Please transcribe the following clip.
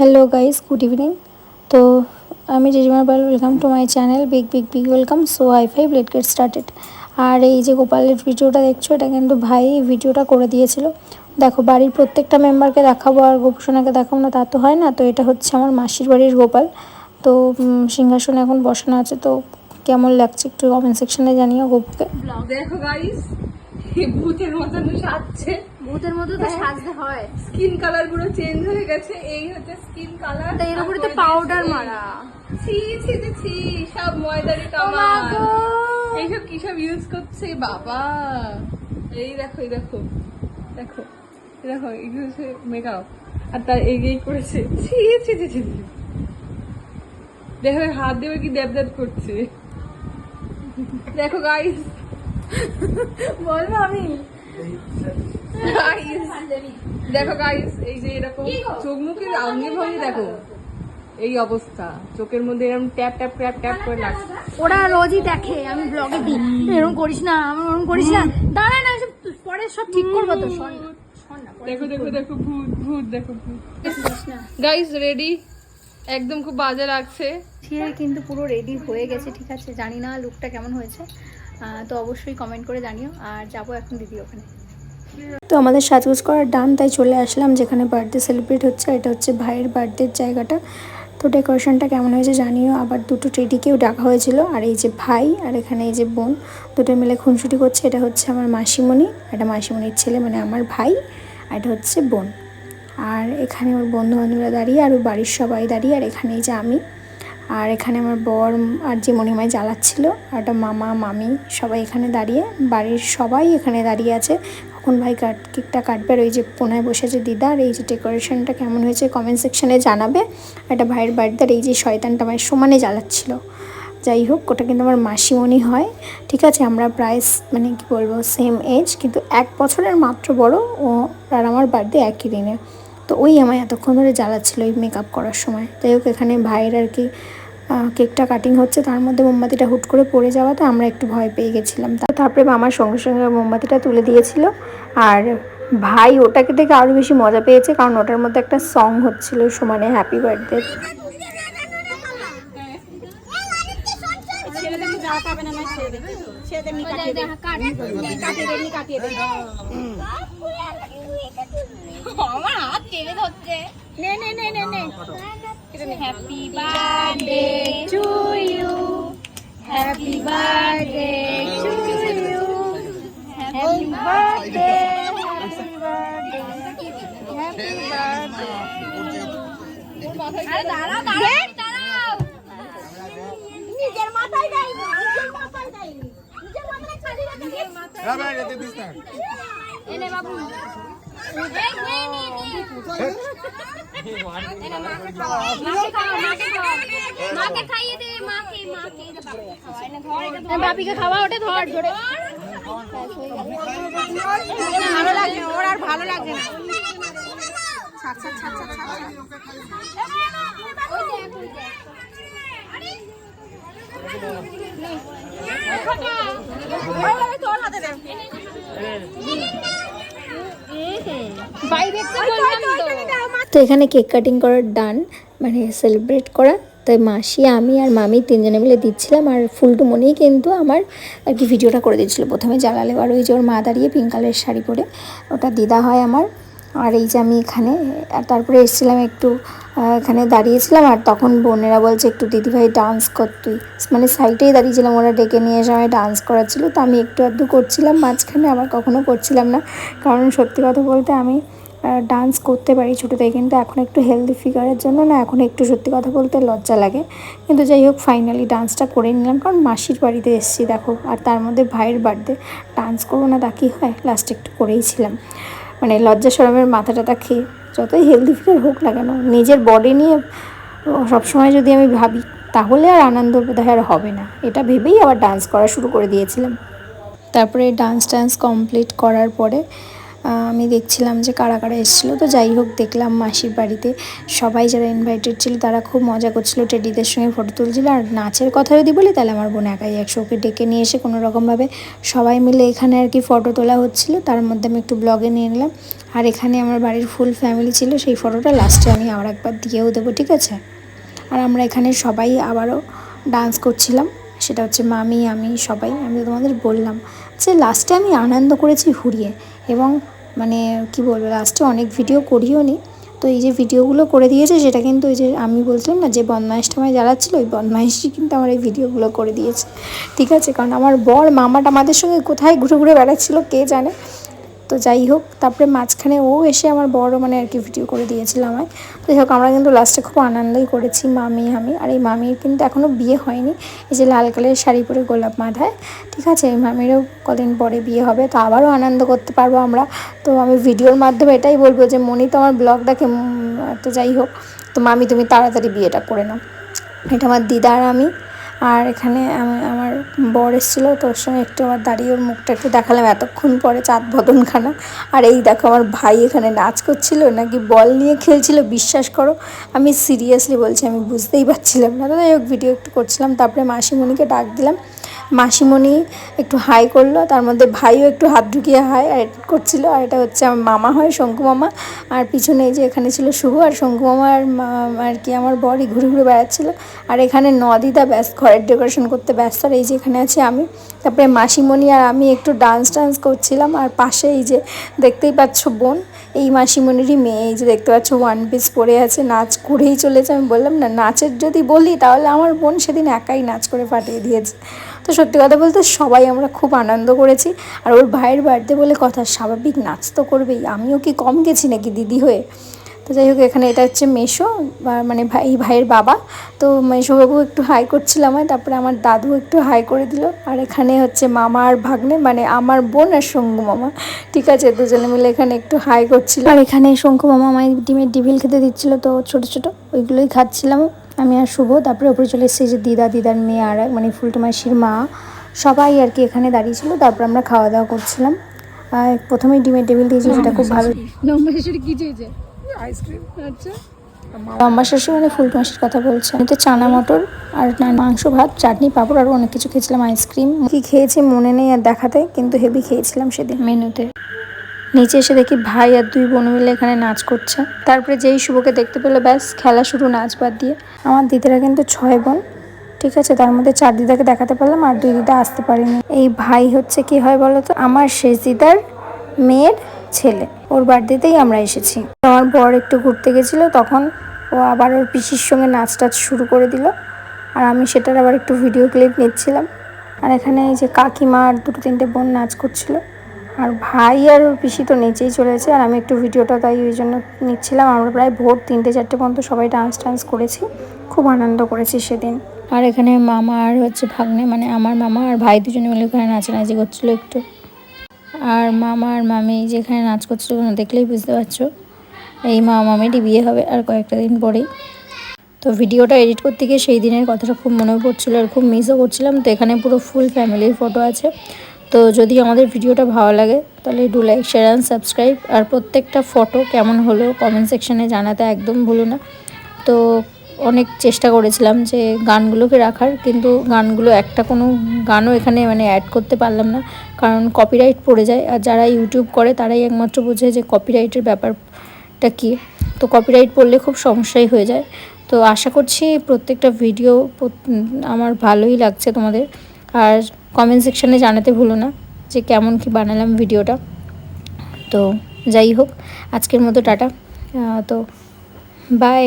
Hello guys good evening তো আমি জেজিমার Pal welcome to my channel big big big welcome so I ফাই ব্লেড get started আর এই যে গোপালের ভিডিওটা দেখছ, এটা কিন্তু ভাই ভিডিওটা করে দিয়েছিল। দেখো, বাড়ির প্রত্যেকটা মেম্বারকে দেখাবো আর গোপসোনাকে দেখাবো না, তা তো হয় না। তো এটা হচ্ছে আমার মাসির বাড়ির গোপাল। তো সিংহাসনে এখন বসানো আছে। তো, কেমন লাগছে একটু কমেন্ট সেকশনে জানিও গোপুকে। দেখো গাইস ভূতের মতন সাজছে। ভূতের মতো তো সাজতে হয়। স্কিন কালার পুরো চেঞ্জ হয়ে গেছে এই হচ্ছে স্কিন কালার। তা এর উপরে তো পাউডার মারা। ছি ছি ছি, সব ময়দারি কামাল। এইসব কি সব ইউজ করছে? বাবা। এই দেখো এই দেখো। দেখো দেখো এগুলো হচ্ছে মেকআপ আর তার এই করেছে। ছি ছি ছি ছি। দেখো হাত দেবে কি দেব দেব করছে। দেখো গাইস বলব আমি? দেখো গাইস এই যে এরকম চোখ মুখের আঙ্গি ভঙ্গি দেখো। এই অবস্থা। চোখের মধ্যে এরকম ট্যাপ ট্যাপ ট্যাপ ট্যাপ করে লাগছে। ওরা রোজই দেখে আমি ব্লগে দিই। এরকম করিস না আমি ওরকম করিস না। দাঁড়া না সব পরে সব ঠিক করব তো শোন। না, শোন না, পরে দেখো দেখো দেখো ভূত ভূত দেখো ভূত। গাইস রেডি একদম খুব বাজে লাগছে। কিন্তু পুরো রেডি হয়ে গেছে ঠিক আছে? জানি না লুকটা কেমন হয়েছে। তো অবশ্যই কমেন্ট করে জানিও। আর যাব এখন দিদি ওখানে। তো আমাদের সাজগোজ করার ডান তাই চলে আসলাম, যেখানে বার্থডে সেলিব্রেট হচ্ছে এটা হচ্ছে ভাইয়ের বার্থডের জায়গাটা। তো ডেকোরেশনটা কেমন হয়েছে জানিও। আবার দুটো টেডিকেও ডাকা হয়েছিল, আর এই যে ভাই আর এখানে এই যে বোন, দুটো মিলে খুনসুটি করছে। এটা হচ্ছে আমার মাসিমণি এটা মাসিমণির ছেলে মানে আমার ভাই, আর এটা হচ্ছে বোন। আর এখানে ওর বন্ধু বান্ধবরা দাঁড়িয়ে, আর ওর বাড়ির সবাই দাঁড়িয়ে, আর এখানে এই যে আমি। আর এখানে আমার বর আর যে মণিমায় জ্বালাচ্ছিল, আর একটা মামা, মামি সবাই এখানে দাঁড়িয়ে, বাড়ির সবাই এখানে দাঁড়িয়ে আছে। কখন ভাই কাট, কেকটা কাটবে আর ওই যে পোনায় বসেছে দিদা, আর এই যে ডেকোরেশনটা কেমন হয়েছে কমেন্ট সেকশনে জানাবে। একটা ভাইয়ের বাড়িতে আর এই যে শয়তানটা আমার সমানে জ্বালাচ্ছিল। যাই হোক, ওটা কিন্তু আমার মাসিমণি হয়, ঠিক আছে? আমরা প্রায় মানে কি বলব সেম এজ কিন্তু এক বছরের মাত্র বড় ও আর আমার বার্থডে একই দিনে। তো ওই আমায় এতক্ষণ ধরে জ্বালাচ্ছিল ওই মেকআপ করার সময়। যাই হোক এখানে ভাইয়ের আর কি কেকটা কাটিং হচ্ছে। তার মধ্যে মোমবাতিটা হুট করে পড়ে যাওয়াতে আমরা একটু ভয় পেয়ে গেছিলাম। তা- তারপরে আমার সঙ্গে সঙ্গে মোমবাতিটা তুলে দিয়েছিল। আর ভাই ওটাকে দেখে আরও বেশি মজা পেয়েছে কারণ ওটার মধ্যে একটা সং হচ্ছিল সমানে হ্যাপি বার্থডে আমার টেনে ধরছে। নে নে নে নে নে। Happy birthday to you happy birthday to you happy birthday happy birthday দাঁড়াও দাঁড়াও নিজের মাথায় দেয়নি নিজের মাথায় দেয়নি। নিজের মাথায় খালি রাখে এনে বাবু। বাপিকে খাওয়া ওটা ধর ধরে ভালো লাগে ওর আর ভালো লাগে না দেখ দেখ তোর হাতে দে ভাই দেখতে বললাম তো। তো এখানে কেক কাটিং করার ডান মানে সেলিব্রেট করা। তো মাসি আমি আর মামি তিনজনে মিলে দিচ্ছিলাম আর ফুলটু মনেই কিন্তু আমার আর কি ভিডিওটা করে দিচ্ছিল প্রথমে জ্বালালে আর ওই যে ওর মা দাঁড়িয়ে পিঙ্ক কালারের শাড়ি পরে। ওটা দিদা হয় আমার। আর এই যে আমি এখানে তারপরে এসেছিলাম একটু এখানে দাঁড়িয়েছিলাম, আর তখন বোনেরা বলছে, একটু দিদিভাই ডান্স কর তুই। মানে সাইডেই দাঁড়িয়েছিলাম, ওরা ডেকে নিয়ে এসে আমায় ডান্স করাচ্ছিল। তো আমি একটু আধটু করছিলাম, মাঝখানে আবার কখনো করছিলাম না। কারণ সত্যি কথা বলতে আমি ডান্স করতে পারি ছোটো থেকে কিন্তু এখন একটু হেলদি ফিগারের জন্য না, এখন একটু সত্যি কথা বলতে লজ্জা লাগে। কিন্তু যাই হোক ফাইনালি ডান্সটা করে নিলাম, কারণ মাসির বাড়িতে এসেছি, দেখো। আর তার মধ্যে ভাইয়ের বার্থডে ডান্স করব না তা কী হয়? লাস্টে একটু করেই ছিলাম। মানে লজ্জা সরমের মাথা টাথা খেয়ে যতই হেলদি ফিটার হোক না কেন, নিজের বডি নিয়ে সবসময় যদি আমি ভাবি, তাহলে আর আনন্দ বোধহয় আর হবে না। এটা ভেবেই আবার ডান্স করা শুরু করে দিয়েছিলাম। তারপরে ডান্স ট্যান্স কমপ্লিট করার পরে আমি দেখছিলাম যে কারা কারা এসেছিল। তো যাই হোক, দেখলাম মাসির বাড়িতে সবাই যারা ইনভাইটেড ছিল, তারা খুব মজা করছিল। টেডিদের সঙ্গে ফটো তুলছিল। আর নাচের কথা যদি বলি, তাহলে আমার বোন একাই একশো ওকে ডেকে নিয়ে এসে কোনো রকমভাবে সবাই মিলে এখানে আর কি ফটো তোলা হচ্ছিল। তার মধ্যে আমি একটু ব্লগে নিয়ে নিলাম। আর এখানে আমার বাড়ির ফুল ফ্যামিলি ছিল, সেই ফটোটা লাস্টে আমি আবার একবার দিয়েও দেবো, ঠিক আছে? আর আমরা এখানে সবাই আবারও ডান্স করছিলাম। সেটা হচ্ছে মামি, আমি, সবাই। আমি তোমাদের বললাম যে লাস্টে আমি আনন্দ করেছি ঘুরিয়ে এবং মানে কি বলব লাস্টে অনেক ভিডিও করিও নি। তো এই যে ভিডিওগুলো করে দিয়েছে, সেটা কিন্তু ওই যে আমি বলতাম না যে বদমাইশটা আমায় ছিল, ওই বদমাইশই কিন্তু আমার এই ভিডিওগুলো করে দিয়েছে। ঠিক আছে? কারণ আমার বর মামাটা আমাদের সঙ্গে কোথায় ঘুরে ঘুরে বেড়াচ্ছিলো, কে জানে? তো যাই হোক, তারপরে মাঝখানে ও এসে আমার বড় মানে আর কি ভিডিও করে দিয়েছিল আমায়। তো যাই হোক, আমরা কিন্তু লাস্টে খুব আনন্দই করেছি, মামি, আমি। আর এই মামির কিন্তু এখনও বিয়ে হয়নি। এই যে লাল কালারের শাড়ি পরে গোলাপ মাথায়, ঠিক আছে? এই মামিরও কদিন পরে বিয়ে হবে, তো আবারও আনন্দ করতে পারব আমরা। তো আমি ভিডিওর মাধ্যমে এটাই বলব যে, মনি তো আমার ব্লগটাকে তো যাই হোক, তো মামি তুমি তাড়াতাড়ি বিয়েটা করে নাও। এটা আমার দিদার আমি। আর এখানে আমি- আমার বর এসেছিল তোর সঙ্গে একটু আমার দাঁড়িয়ে ওর মুখটা একটু দেখালাম। এতক্ষণ পরে চাঁদ বদনখানা আর এই দেখো, আমার ভাই এখানে নাচ করছিল, নাকি বল নিয়ে খেলছিল, বিশ্বাস করো। আমি সিরিয়াসলি বলছি, আমি বুঝতেই পারছিলাম না। তো যাই হোক ভিডিও একটু করছিলাম, তারপরে মাসিমণিকে ডাক দিলাম। মাসিমণি একটু হাই করল, তার মধ্যে ভাইও একটু হাত ঢুকিয়ে হাই করছিল, আর এটা হচ্ছে আমার মামা হয়, শঙ্কু মামা। আর পিছনে এই যে এখানে ছিল শুভ আর শঙ্কু মামা আর আর কি আমার বরই ঘুরে ঘুরে বেড়াচ্ছিল। আর এখানে নদিদা ব্যস্ত ঘরের ডেকোরেশন করতে ব্যস্ত, আর এই যে এখানে আছি আমি। তারপরে মাসিমণি আর আমি একটু ডান্স টান্স করছিলাম, আর পাশে এই যে দেখতেই পাচ্ছ বোন, এই মাসিমণিরই মেয়ে, এই যে দেখতে পাচ্ছ ওয়ান পিস পরে আছে, নাচ করেই চলেছে। আমি বললাম, না, নাচের যদি বলি, তাহলে আমার বোন সেদিন একাই নাচ করে ফাটিয়ে দিয়েছে। তো সত্যি কথা বলতে সবাই আমরা খুব আনন্দ করেছি। আর ওর ভাইয়ের বার্থডে বলে কথা স্বাভাবিক নাচ তো করবেই। আমিও কি কম গেছি নাকি দিদি হয়ে? তো যাই হোক, এখানে এটা হচ্ছে মেশো মানে ভাই ভাইয়ের বাবা। তো মেশোবাবু একটু হাই করছিলাম তারপরে আমার দাদু একটু হাই করে দিল। আর এখানে হচ্ছে মামা আর ভাগ্নে মানে আমার বোন আর শঙ্কু মামা। ঠিক আছে, দুজনে মিলে এখানে একটু হাই করছিল। আর এখানে শঙ্কু মামা আমায় ডিমের ডিভিল খেতে দিচ্ছিল, তো ছোট ছোট ওইগুলোই খাচ্ছিলাম। আমি আর শুভ তারপরে ওপরে চলে এসেছি যে দিদা দিদার মেয়ে আর মানে ফুলটু মাসির মা। সবাই আর কি এখানে দাঁড়িয়েছিল তারপর আমরা খাওয়া দাওয়া করছিলাম। আর প্রথমেই ডিমের টেবিল দিয়েছি সেটা খুব ভালো। লম্বা শিশুটি কি চেয়েছে আইসক্রিম। আচ্ছা। মানে ফুল মাসির কথা বলছে। আমি তো চানা মটর আর না- মাংস ভাত চাটনি পাঁপড় আরও অনেক কিছু খেয়েছিলাম আইসক্রিম। কি খেয়েছি মনে নেই আর দেখাতে কিন্তু হেভি খেয়েছিলাম সেদিন। মেনুতে। নিচে এসে দেখি ভাই আর দুই বোন মিলে এখানে নাচ করছে। তারপরে যেই শুভকে দেখতে পেল, ব্যাস, খেলা শুরু নাচ বাদ দিয়ে। আমার দিদিরা কিন্তু ছয় বোন, ঠিক আছে? তার মধ্যে চার দিদাকে দেখাতে পারলাম আর দুই দিদা আসতে পারিনি। এই ভাই হচ্ছে কি হয় বলো তো? আমার শেষ দিদার মেয়ের ছেলে। ওর বার্থডেতেই আমরা এসেছি। আমার বর একটু ঘুরতে গেছিল, তখন ও আবার ওর পিসির সঙ্গে নাচ টাচ শুরু করে দিল। আর আমি সেটার আবার একটু ভিডিও ক্লিপ নিচ্ছিলাম। আর এখানে এই যে কাকিমা আর দুটো তিনটে বোন নাচ করছিল। আর ভাই আর পিসি তো নিচেই চলেছে আর আমি একটু ভিডিওটা তাই ওই জন্য নিচ্ছিলাম। আমরা প্রায় ভোর তিনটে চারটে পর্যন্ত সবাই ডান্স টান্স করেছি, খুব আনন্দ করেছি সেদিন। আর এখানে মামা আর হচ্ছে ভাগ্নে মানে আমার মামা আর ভাই দুজনে মিলে ওখানে নাচানাচি করছিল একটু। আর মামা আর মামি যেখানে নাচ করছিল ওখানে দেখলেই বুঝতে পারছ, এই মামা মামিরই বিয়ে হবে আর কয়েকটা দিন পরেই। তো ভিডিওটা এডিট করতে গিয়ে সেই দিনের কথাটা খুব মনে পড়ছিল আর খুব মিসও করছিলাম। তো এখানে পুরো ফুল ফ্যামিলির ফটো আছে। তো যদি আমাদের ভিডিওটা ভালো লাগে, তাহলে do like share and subscribe আর প্রত্যেকটা ফটো কেমন হলো কমেন্ট সেকশানে জানাতে একদম ভুলো না। তো অনেক চেষ্টা করেছিলাম যে গানগুলোকে রাখার, কিন্তু গানগুলো একটা কোনো গানও এখানে মানে অ্যাড করতে পারলাম না। কারণ কপিরাইট পড়ে যায়, আর যারা ইউটিউব করে, তারাই একমাত্র বোঝে যে কপিরাইটের ব্যাপারটা কী। তো কপিরাইট পড়লে খুব সমস্যাই হয়ে যায়। তো আশা করছি প্রত্যেকটা ভিডিও আমার ভালোই লাগছে তোমাদের। আর কমেন্ট সেকশানে জানাতে ভুলো না যে কেমন কি বানালাম ভিডিওটা তো যাই হোক, আজকের মতো টাটা। তো বাই